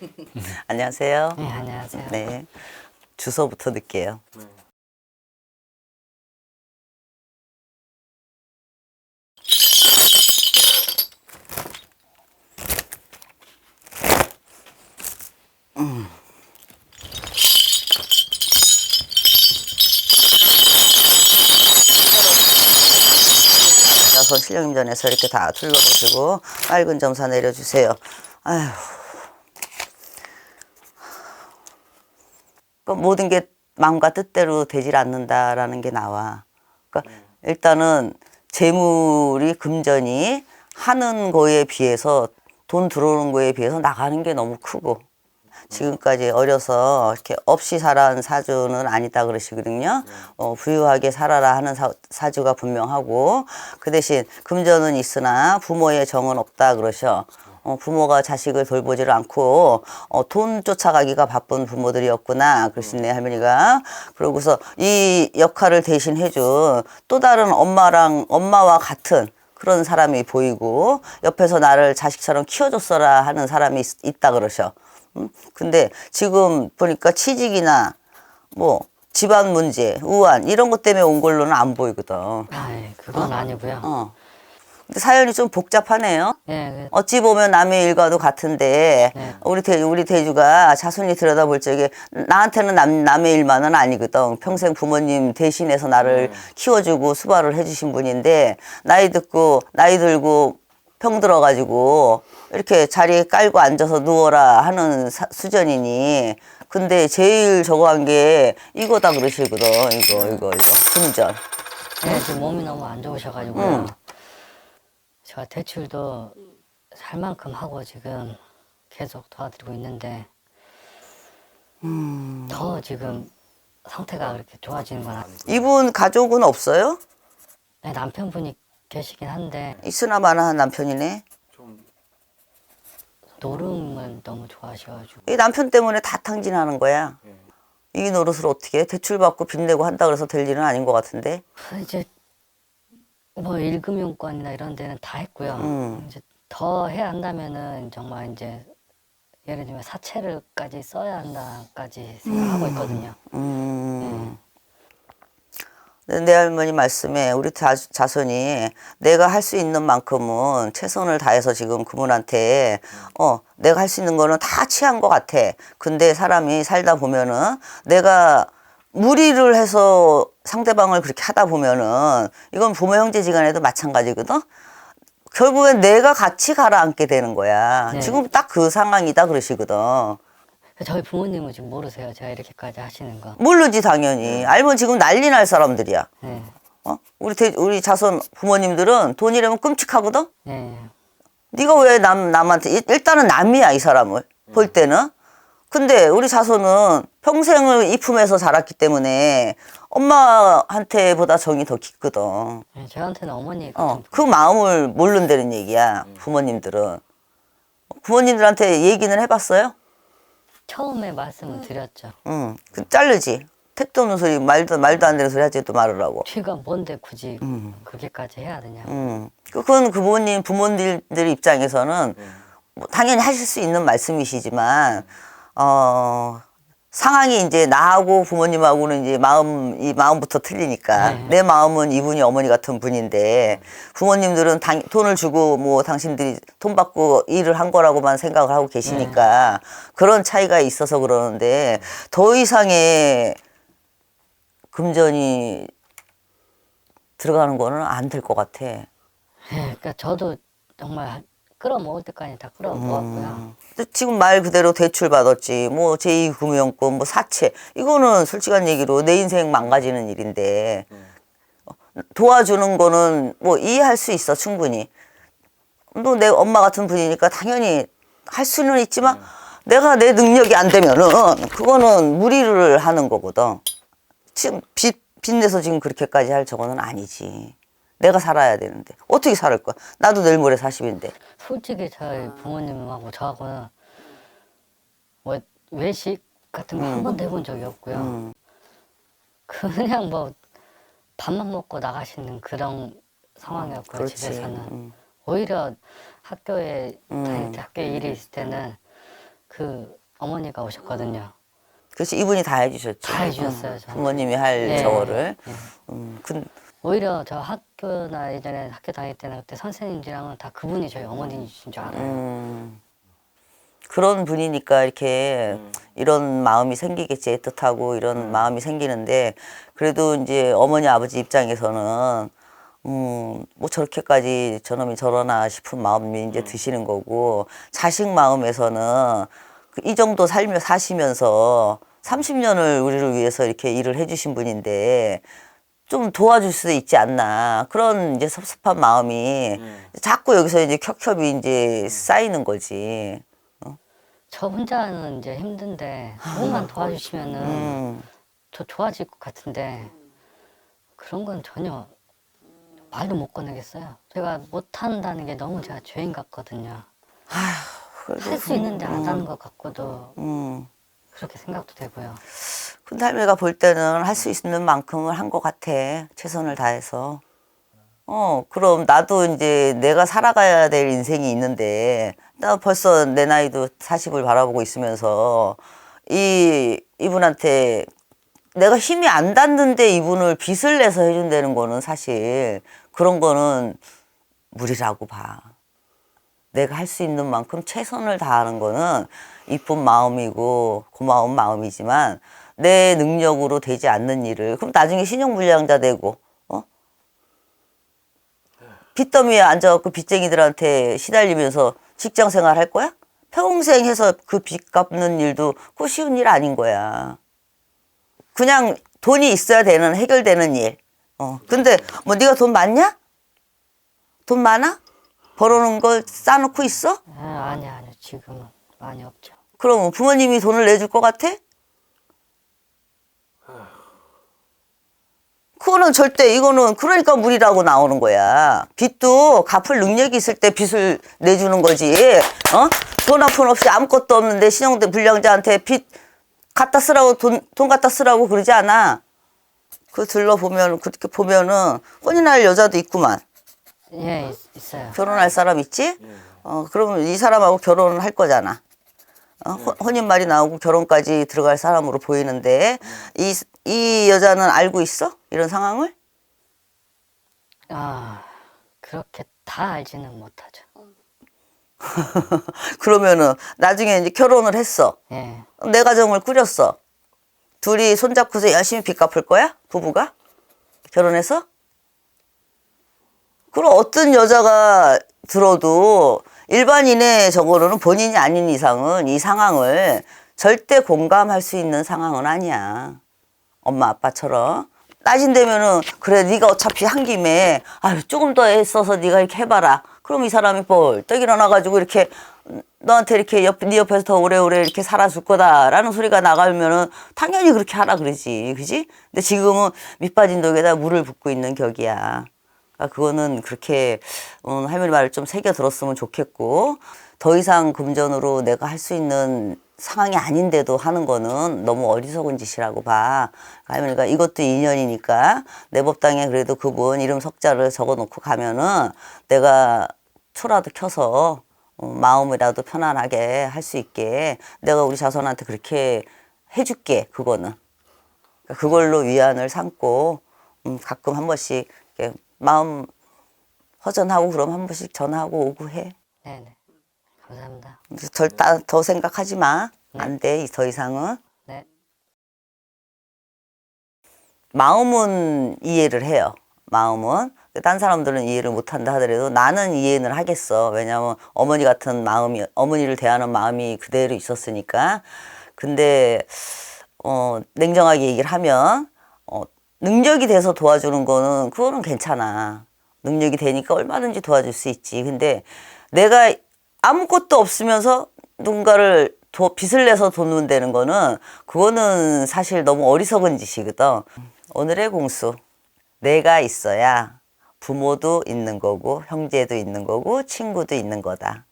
안녕하세요. 네, 안녕하세요. 네. 주소부터 넣을게요. 자선 실력임전에서 이렇게 다 둘러보시고 맑은 점사 내려주세요. 아휴. 그 모든 게 마음과 뜻대로 되질 않는다라는 게 나와. 그러니까 일단은 재물이 금전이 하는 거에 비해서 돈 들어오는 거에 비해서 나가는 게 너무 크고 지금까지 어려서 이렇게 없이 살아온 사주는 아니다 그러시거든요. 어, 부유하게 살아라 하는 사, 사주가 분명하고 그 대신 금전은 있으나 부모의 정은 없다 그러셔. 어, 부모가 자식을 돌보지를 않고 어, 돈 쫓아가기가 바쁜 부모들이었구나 그러시네 할머니가 그러고서 이 역할을 대신 해준 또 다른 엄마랑 엄마와 같은 그런 사람이 보이고 옆에서 나를 자식처럼 키워줬어라 하는 사람이 있, 있다 그러셔. 음? 근데 지금 보니까 취직이나 뭐 집안 문제, 우한 이런 것 때문에 온 걸로는 안 보이거든. 아, 예, 그건 아니고요. 어. 근데 사연이 좀 복잡하네요. 예, 그- 어찌 보면 남의 일과도 같은데 네. 우리 대 우리 대주가 자손이 들여다볼 적에 나한테는 남, 남의 일만은 아니거든. 평생 부모님 대신해서 나를 키워주고 수발을 해주신 분인데 나이 듣고 나이 들고 평 들어가지고 이렇게 자리에 깔고 앉아서 누워라 하는 사- 수전이니 근데 제일 저거 한 게 이거다 그러시거든. 이거 이거 이거 금전. 예, 지금 몸이 너무 안 좋으셔가지고요. 음. 제가 대출도 살 만큼 하고 지금 계속 도와드리고 있는데 음. 더 지금 상태가 그렇게 좋아지는 건 아니고 이분 가족은 없어요? 네, 남편분이 계시긴 한데 있으나 마나 한 남편이네. 노름을 너무 좋아하셔가지고 이 남편 때문에 다 탕진하는 거야. 이 노릇을 어떻게 해? 대출 받고 빚 내고 한다 그래서 될 일은 아닌 것 같은데. 이제 뭐 1금융권이나 이런 데는 다 했고요. 음. 이제 더 해야 한다면은 정말 이제 예를 들면 사채를까지 써야 한다까지 생각하고 있거든요. 음. 근데 내 할머니 말씀에 우리 자, 자손이 내가 할 수 있는 만큼은 최선을 다해서 지금 그분한테 어 내가 할 수 있는 거는 다 취한 것 같아. 근데 사람이 살다 보면은 내가 무리를 해서 상대방을 그렇게 하다 보면은 이건 부모 형제지간에도 마찬가지거든. 결국엔 내가 같이 가라앉게 되는 거야. 네. 지금 딱 그 상황이다 그러시거든. 저희 부모님은 지금 모르세요. 제가 이렇게까지 하시는 거. 모르지 당연히. 알면 지금 난리 날 사람들이야. 네. 어? 우리 대, 우리 자손 부모님들은 돈이라면 끔찍하거든. 네. 네가 왜 남 남한테 일- 일단은 남이야 이 사람을 볼 때는. 근데 우리 자손은 평생을 이 품에서 자랐기 때문에 엄마한테보다 정이 더 깊거든. 네, 저한테는 어머니 어, 그 마음을 모른다는 얘기야 부모님들은. 부모님들한테 얘기는 해봤어요? 처음에 말씀을 드렸죠. 응. 그 자르지. 택도 없는 소리 말도 말도 안 되는 소리 하지 또 말을 하고. 죄가 뭔데 굳이 그렇게까지 해야 되냐. 음. 그건 그 부모님, 부모님들 입장에서는 뭐 당연히 하실 수 있는 말씀이시지만, 어, 상황이 이제 나하고 부모님하고는 이제 마음, 이 마음부터 틀리니까 네. 내 마음은 이분이 어머니 같은 분인데 부모님들은 당, 돈을 주고 뭐 당신들이 돈 받고 일을 한 거라고만 생각을 하고 계시니까 그런 차이가 있어서 그러는데 더 이상의 금전이 들어가는 거는 안 될 것 같아. 네, 그러니까 저도 정말 끌어모을 때까지 다 끌어모았고요. 지금 말 그대로 대출 받았지. 뭐 제2금융권 뭐 사채. 이거는 솔직한 얘기로 내 인생 망가지는 일인데. 어, 도와주는 거는 뭐 이해할 수 있어 충분히. 또 내 엄마 같은 분이니까 당연히 할 수는 있지만 내가 내 능력이 안 되면은 그거는 무리를 하는 거거든. 지금 빚 빚내서 지금 그렇게까지 할 저거는 아니지. 내가 살아야 되는데. 어떻게 살을 거야? 나도 내일 모레 40인데 솔직히 저희 부모님하고 저하고는 뭐 외식 같은 거 한 번도 해본 적이 없고요. 음. 그냥 뭐 밥만 먹고 나가시는 그런 상황이었고요. 그렇지. 집에서는 음. 오히려 학교에 다닐 때 학교에 일이 있을 때는 그 어머니가 오셨거든요. 그렇지 이분이 다 해주셨죠. 다 해주셨어요, 응. 저한테. 부모님이 할 예, 저거를. 예. 음, 근, 오히려 저 학교나 예전에 학교 다닐 때는 그때 선생님들이랑은 다 그분이 저희 어머니신 줄 알아요. 음, 그런 분이니까 이렇게 이런 마음이 생기겠지 애틋하고 이런 마음이 생기는데 그래도 이제 어머니 아버지 입장에서는 음, 뭐 저렇게까지 저놈이 저러나 싶은 마음이 이제 드시는 거고 자식 마음에서는 그이 정도 살며 사시면서 30년을 우리를 위해서 이렇게 일을 해주신 분인데 좀 도와줄 수도 있지 않나 그런 이제 섭섭한 마음이 자꾸 여기서 이제 켜켜이 이제 쌓이는 거지. 저 혼자는 이제 힘든데 조금만 도와주시면은 음, 더 좋아질 것 같은데 그런 건 전혀 말도 못 꺼내겠어요. 제가 못 한다는 게 너무 제가 죄인 같거든요. 할수 있는데 안 하는 것 같고도 음. 그렇게 생각도 되고요. 큰 할매가 볼 때는 할 수 있는 만큼을 한것 같아. 최선을 다해서. 어, 그럼 나도 이제 내가 살아가야 될 인생이 있는데, 나 벌써 내 나이도 40을 바라보고 있으면서, 이, 이분한테 내가 힘이 안 닿는데 이분을 빚을 내서 해준다는 거는 사실 그런 거는 무리라고 봐. 내가 할 수 있는 만큼 최선을 다하는 거는 이쁜 마음이고 고마운 마음이지만 내 능력으로 되지 않는 일을 그럼 나중에 신용불량자 되고 어? 빚더미에 앉아갖고 빚쟁이들한테 시달리면서 직장 생활 할 거야? 평생 해서 그 빚 갚는 일도 그 쉬운 일 아닌 거야. 그냥 돈이 있어야 되는 해결되는 일. 어. 근데 뭐 네가 돈 많냐? 돈 많아? 벌어놓은 걸 쌓아놓고 있어? 아, 아니 아니요 지금은 많이 없죠. 그럼 부모님이 돈을 내줄 것 같아? 그거는 절대 이거는 그러니까 무리라고 나오는 거야. 빚도 갚을 능력이 있을 때 빚을 내주는 거지. 어? 돈 한 푼 없이 아무것도 없는데 신용대 불량자한테 빚 갖다 쓰라고 돈, 돈 갖다 쓰라고 그러지 않아. 그 들러 보면 그렇게 보면은 혼인할 여자도 있구만. 예 있, 있어요. 결혼할 사람 있지? 어, 그러면 이 사람하고 결혼을 할 거잖아. 어, 혼- 혼인말이 나오고 결혼까지 들어갈 사람으로 보이는데 이, 이 여자는 알고 있어? 이런 상황을? 아 그렇게 다 알지는 못하죠. 그러면은 나중에 이제 결혼을 했어. 예 내 가정을 꾸렸어. 둘이 손잡고서 열심히 빚 갚을 거야? 부부가? 결혼해서? 그럼 어떤 여자가 들어도 일반인의 저거로는 본인이 아닌 이상은 이 상황을 절대 공감할 수 있는 상황은 아니야. 엄마 아빠처럼. 따진다면은 그래 네가 어차피 한 김에 아유 조금 더 애써서 네가 이렇게 해봐라. 그럼 이 사람이 벌떡 일어나가지고 이렇게 너한테 이렇게 옆, 네 옆에서 더 오래오래 이렇게 살아줄 거다라는 소리가 나가면은 당연히 그렇게 하라 그러지, 그지? 근데 지금은 밑빠진 독에다 물을 붓고 있는 격이야. 그러니까 그거는 그렇게 음, 할머니 말을 좀 새겨 들었으면 좋겠고 더 이상 금전으로 내가 할 수 있는 상황이 아닌데도 하는 거는 너무 어리석은 짓이라고 봐. 할머니가 이것도 인연이니까 내 법당에 그래도 그분 이름 석자를 적어 놓고 가면은 내가 초라도 켜서 어, 마음이라도 편안하게 할 수 있게 내가 우리 자손한테 그렇게 해줄게 그거는 그러니까 그걸로 위안을 삼고 음, 가끔 한 번씩 이렇게 마음 허전하고 그럼 한 번씩 전화하고 오고 해. 네네 감사합니다. 덜, 더 생각하지 마. 안 돼, 더 이상은. 네 마음은 이해를 해요. 마음은. 딴 사람들은 이해를 못한다 하더라도 나는 이해는 하겠어. 왜냐하면 어머니 같은 마음이, 어머니를 대하는 마음이 그대로 있었으니까. 근데, 어, 냉정하게 얘기를 하면, 어, 능력이 돼서 도와주는 거는, 그거는 괜찮아. 능력이 되니까 얼마든지 도와줄 수 있지. 근데 내가 아무것도 없으면서 누군가를 도, 빚을 내서 돈 내는 거는, 그거는 사실 너무 어리석은 짓이거든. 오늘의 공수. 내가 있어야 부모도 있는 거고, 형제도 있는 거고, 친구도 있는 거다.